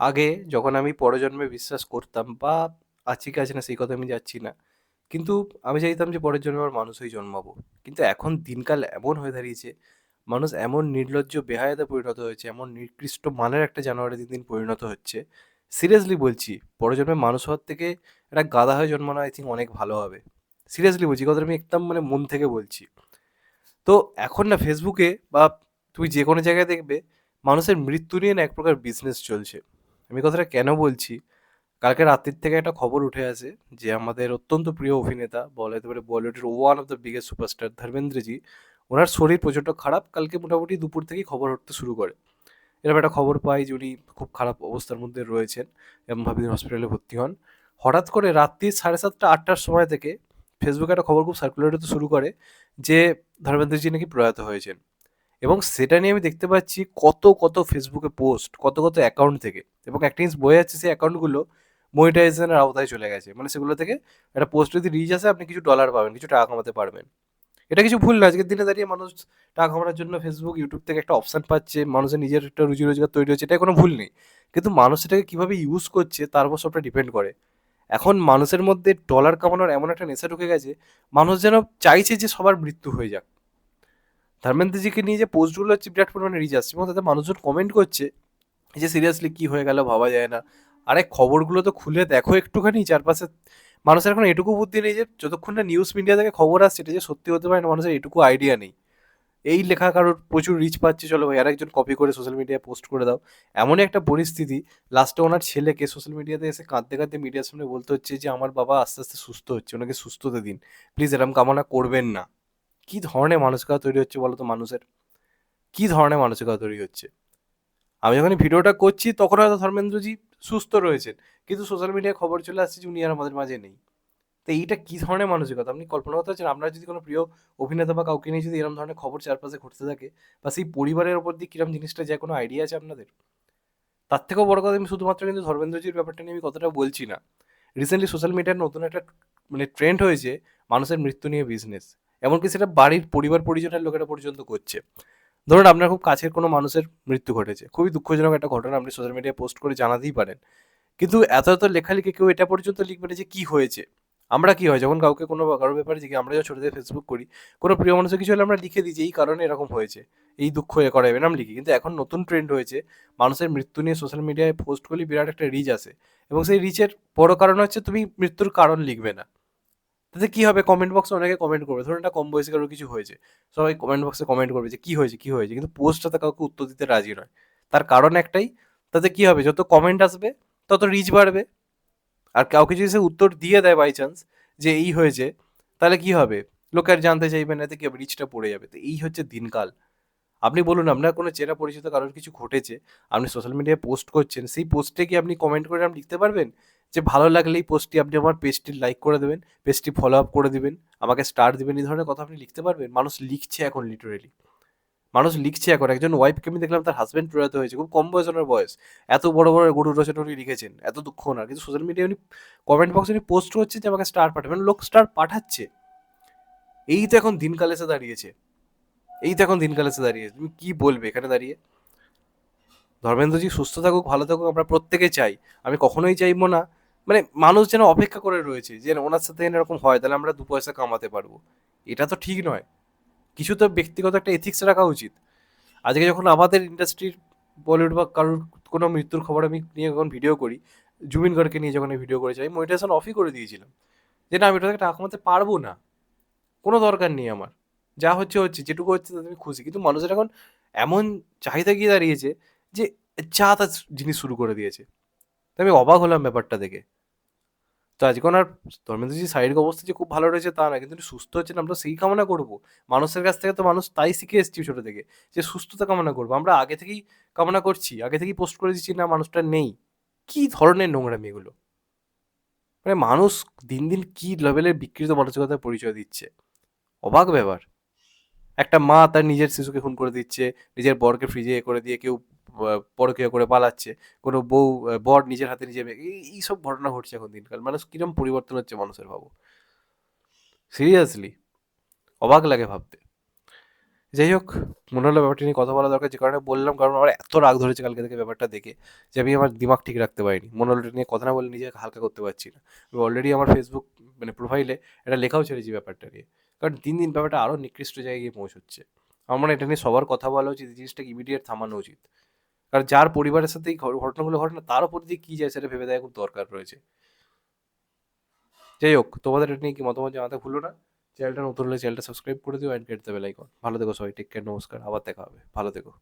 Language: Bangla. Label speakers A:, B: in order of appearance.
A: আগে যখন আমি পরজন্মে বিশ্বাস করতাম বা আছি কি আছে না সেই কথা আমি যাচ্ছি না। কিন্তু আমি চাইতাম যে পরের জন্মে আবার মানুষ হয়ে জন্মাবো। কিন্তু এখন দিনকাল এমন হয়ে দাঁড়িয়েছে, মানুষ এমন নির্লজ্জ বেহায়াতে পরিণত হয়েছে, এমন নিকৃষ্ট মানের একটা জানোয়ারে দিন, দিন পরিণত হচ্ছে। সিরিয়াসলি বলছি, পরজন্মে মানুষ হওয়ার থেকে একটা গাদা হয়ে জন্মানো আই থিঙ্ক অনেক ভালো হবে। সিরিয়াসলি বলছি, কথাটা আমি একদম মানে মন থেকে বলছি। তো এখন না ফেসবুকে বা তুমি যে কোনো জায়গায় দেখবে মানুষের মৃত্যু নিয়ে না এক প্রকার বিজনেস চলছে। আমি কথাটা কেন বলছি? কালকে রাত্রির থেকে একটা খবর উঠে আসে যে, আমাদের অত্যন্ত প্রিয় অভিনেতা বলা যেতে পারে বলিউডের one of the biggest superstar Dharmendraji ওনার শরীর প্রচণ্ড খারাপ। কালকে মোটামুটি দুপুর থেকেই খবর উঠতে শুরু করে। এরকম একটা খবর পাই যে, উনি খুব খারাপ অবস্থার মধ্যে রয়েছেন এবং ভাবিদিন হসপিটালে ভর্তি হন। হঠাৎ করে রাত্রি সাড়ে সাতটা, আটটার সময় থেকে ফেসবুকে একটা খবর খুব সার্কুলেট হতে শুরু করে যে ধর্মেন্দ্রজি নাকি প্রয়াত হয়েছেন। এবং সেটা নিয়ে আমি দেখতে পাচ্ছি কত কত ফেসবুকে পোস্ট কত কত অ্যাকাউন্ট থেকে। এবং একটা জিনিস বয়ে যাচ্ছে সেই অ্যাকাউন্টগুলো মনিটাইজেশনের আওতায় চলে গেছে। মানে সেগুলো থেকে একটা পোস্ট যদি রিচ আসে, আপনি কিছু ডলার পাবেন, কিছু টাকা কামাতে পারবেন। এটা কিছু ভুল না, আজকের দিনে দাঁড়িয়ে মানুষ টাকা কামানোর জন্য ফেসবুক ইউটিউব থেকে একটা অপশান পাচ্ছে, মানুষের নিজের একটা রুজি রোজগার তৈরি হচ্ছে এটা কোনো ভুল নেই। কিন্তু মানুষ এটাকে কীভাবে ইউজ করছে, তার উপর সবটা ডিপেন্ড করে। এখন মানুষের মধ্যে ডলার কামানোর এমন একটা নেশা ঢুকে গেছে, মানুষ যেন চাইছে যে সবার মৃত্যু হয়ে যাক। ধর্মেন্দ্রজিকে নিয়ে যে পোস্টগুলো হচ্ছে বিরাট পরিমাণে রিচ আসছে এবং তাতে মানুষজন কমেন্ট করছে যে সিরিয়াসলি কী হয়ে গেল ভাবা যায় না। আরে খবরগুলো তো খুলে দেখো একটুখানি, চারপাশে মানুষের এখন এটুকু বুদ্ধি নেই যে যতক্ষণ না নিউজ মিডিয়া থেকে খবর আসছে, এটা যে সত্যি হতে পারে না, মানুষের এটুকু আইডিয়া নেই। এই লেখা কারোর প্রচুর রিচ পাচ্ছে, চলো ভাই, আরেকজন কপি করে সোশ্যাল মিডিয়ায় পোস্ট করে দাও। এমনই একটা পরিস্থিতি লাস্টে ওনার ছেলেকে সোশ্যাল মিডিয়াতে এসে কাঁদতে কাঁদতে মিডিয়ার সামনে বলতে হচ্ছে যে, আমার বাবা আস্তে আস্তে সুস্থ হচ্ছে, ওনাকে সুস্থতে দিন। প্লিজ এরম কামনা করবেন না। কী ধরনের মানসিকতা তৈরি হচ্ছে বলো তো মানুষের? কী ধরনের মানসিকতা তৈরি হচ্ছে? আমি যখন ভিডিওটা করছি, তখন হয়তো ধর্মেন্দ্রজি সুস্থ রয়েছেন, কিন্তু সোশ্যাল মিডিয়ায় খবর চলে আসছে যে উনি আর আমাদের মাঝে নেই। তো এইটা কী ধরনের মানসিকতা? আপনি কল্পনা করতে পারছেন, আপনার যদি কোনো প্রিয় অভিনেতা বা কাউকে নিয়ে যদি এরকম ধরনের খবর চারপাশে ঘটতে থাকে, বা সেই পরিবারের ওপর দিয়ে কীরকম জিনিসটা যায়, কোনো আইডিয়া আছে আপনাদের? তার থেকেও বড় কথা আমি শুধুমাত্র কিন্তু ধর্মেন্দ্রজির ব্যাপারটা নিয়ে আমি কতটা বলছি না। রিসেন্টলি সোশ্যাল মিডিয়ার নতুন একটা মানে ট্রেন্ড হয়েছে, মানুষের মৃত্যু নিয়ে বিজনেস এমনকি সেটা বাড়ির পরিবার পরিজনের লোকেরা পর্যন্ত করছে। ধরুন আপনার খুব কাছের কোনো মানুষের মৃত্যু ঘটেছে। খুবই দুঃখজনক একটা ঘটনা আপনি সোশ্যাল মিডিয়ায় পোস্ট করে জানাতেই পারেন। কিন্তু এত এত লেখালেখি কেউ এটা পর্যন্ত লিখবে না যে কী হয়েছে? আমরা কি হয়? যখন কাউকে কোনো কারোর ব্যাপারে জিজ্ঞেস আমরা যখন ছোটো থেকে ফেসবুক করি, কোনো প্রিয় মানুষের কিছু হলে আমরা লিখে দিই যে, এই কারণে এরকম হয়েছে। এই দুঃখ এ করা এরকম লিখি। কিন্তু এখন নতুন ট্রেন্ড হয়েছে। মানুষের মৃত্যু নিয়ে সোশ্যাল মিডিয়ায় পোস্ট করলে বিরাট একটা রিচ আসে। এবং সেই রিচের বড় কারণ হচ্ছে তুমি মৃত্যুর কারণ লিখবে না। তাতে কী হবে? কমেন্ট বক্সে অনেকে কমেন্ট করবে। ধরুন একটা কম বয়সে কারোর কিছু হয়েছে, সবাই কমেন্ট বক্সে কমেন্ট করবে যে, কী হয়েছে? কী হয়েছে? কিন্তু পোস্টটাতে কাউকে উত্তর দিতে রাজি নয়। তার কারণ একটাই, তাতে কী হবে? যত কমেন্ট আসবে, তত রিচ বাড়বে। আর কাউকে যদি সে উত্তর দিয়ে দেয় বাই চান্স যে, এই হয়েছে, তাহলে কি হবে? লোকে আর জানতে চাইবে না, এতে কি রিচটা পড়ে যাবে। তো এই হচ্ছে দিনকাল। আপনি বলুন আপনার কোনো চেনা পরিচিত কারোর কিছু ঘটেছে, আপনি সোশ্যাল মিডিয়ায় পোস্ট করছেন, সেই পোস্টে কি আপনি কমেন্ট করে আপনি লিখতে পারবেন? যে ভালো লাগলে এই পোস্টটি আপনি আমার পেজটি লাইক করে দেবেন পেজটি ফলো আপ করে দেবেন, আমাকে স্টার দেবেন, এই ধরনের কথা আপনি লিখতে পারবেন। মানুষ লিখছে এখন লিটারেলি মানুষ লিখছে এখন। একজন ওয়াইফকে আমি দেখলাম তার হাজব্যান্ড প্রয়াত হয়েছে, খুব কম বয়স ওনার বয়স। এত বড় বড় গরু রচনা উনি লিখেছেন, এত দুঃখ ওনার। কিন্তু সোশ্যাল মিডিয়ায় উনি কমেন্ট বক্সে উনি পোস্ট করছেন যে আমাকে স্টার পাঠাবেন লোক স্টার পাঠাচ্ছে। এই তো এখন দিনকাল এসে দাঁড়িয়েছে। এই তো এখন দিনকাল এসে দাঁড়িয়েছে। তুমি কী বলবে এখানে দাঁড়িয়ে? ধর্মেন্দ্রজি, সুস্থ থাকুক, ভালো থাকুক, আমরা প্রত্যেকে চাই। আমি কখনোই চাইব না মানে মানুষ যেন অপেক্ষা করে রয়েছে যে ওনার সাথে এরকম হয়, তাহলে আমরা দু পয়সা কামাতে পারব। এটা তো ঠিক নয়। কিছু তো ব্যক্তিগত একটা এথিক্স রাখা উচিত। আজকে যখন আমাদের ইন্ডাস্ট্রির বলিউড বা কারোর কোনো মৃত্যুর খবর আমি নিয়ে যখন ভিডিও করি, জুবিন গড়কে নিয়ে যখন ভিডিও করেছি, আমি মনিটাইজেশন অফই করে দিয়েছিলাম। যে না, আমি থেকে টাকা কামাতে পারব না। কোনো দরকার নেই আমার। যা হচ্ছে হচ্ছে। যেটুকু হচ্ছে, তাতে আমি খুশি। কিন্তু মানুষের এখন এমন চাহিদা গিয়ে দাঁড়িয়েছে যে চা তার জিনিস শুরু করে দিয়েছে। তো আমি অবাক হলাম ব্যাপারটা দেখে। তো আজকে ওনার ধর্মেন্দ্রজি শারীরিক অবস্থা যে খুব ভালো রয়েছে তা না, কিন্তু সুস্থ হচ্ছেন, আমরা সেই কামনা করব। মানুষের কাছ থেকে তো মানুষ তাই শিখে এসেছি ছোটো থেকে, যে সুস্থতা কামনা করব। আমরা আগে থেকেই কামনা করছি, আগে থেকেই পোস্ট করে দিচ্ছি না, মানুষটা নেই। কি ধরনের নোংরামি এগুলো? মানে মানুষ দিন দিন কি লেভেলের বিকৃত মানসিকতার পরিচয় দিচ্ছে? অবাক ব্যাপার। একটা মা তার নিজের শিশুকে খুন করে দিচ্ছে, নিজের বরকে ফ্রিজে করে দিয়ে কেউ পরকীয়া করে পালাচ্ছে, কোনো বউ বর নিজের হাতে নিজে এই সব ঘটনা ঘটছে এখন দিনকাল। মানুষ কিরম পরিবর্তন হচ্ছে মানুষের ভাবো। সিরিয়াসলি অবাক লাগে ভাবতে। যাই হোক, মনে হলো ব্যাপারটা নিয়ে কথা বলা দরকার, যে কারণে বললাম, কারণ আমার এত রাগ ধরেছে কালকে থেকে ব্যাপারটা দেখে, যে আমি আমার দিমাগ ঠিক রাখতে পারিনি। মনে হলো নিয়ে কথা না বলে নিজেকে হালকা করতে পারছি না। আমি অলরেডি আমার ফেসবুক মানে প্রোফাইলে এটা লেখাও ছেড়েছি ব্যাপারটা নিয়ে। কারণ দিন দিন ব্যাপারটা আরও নিকৃষ্ট জায়গায় গিয়ে পৌঁছচ্ছে। আমার এটা নিয়ে সবার কথা বলা উচিত জিনিসটাকে ইমিডিয়েট থামানো উচিত। কারণ যার পরিবারের সাথে এই ঘটনাগুলো ঘটনা তার উপর দিয়ে কী যায় সেটা ভেবে দেয় খুব দরকার রয়েছে। যাই হোক, তোমাদের এটা নিয়ে কি মতামত জানাতে ভুলো না। চ্যানেলটা নতুন হলে চ্যানেলটা সাবস্ক্রাইব করে দিও অ্যান্ড কেটে দেবে লাইক ভালো থেকো সবাই টেক কেয়ার নমস্কার, আবার দেখা হবে। ভালো থেকো।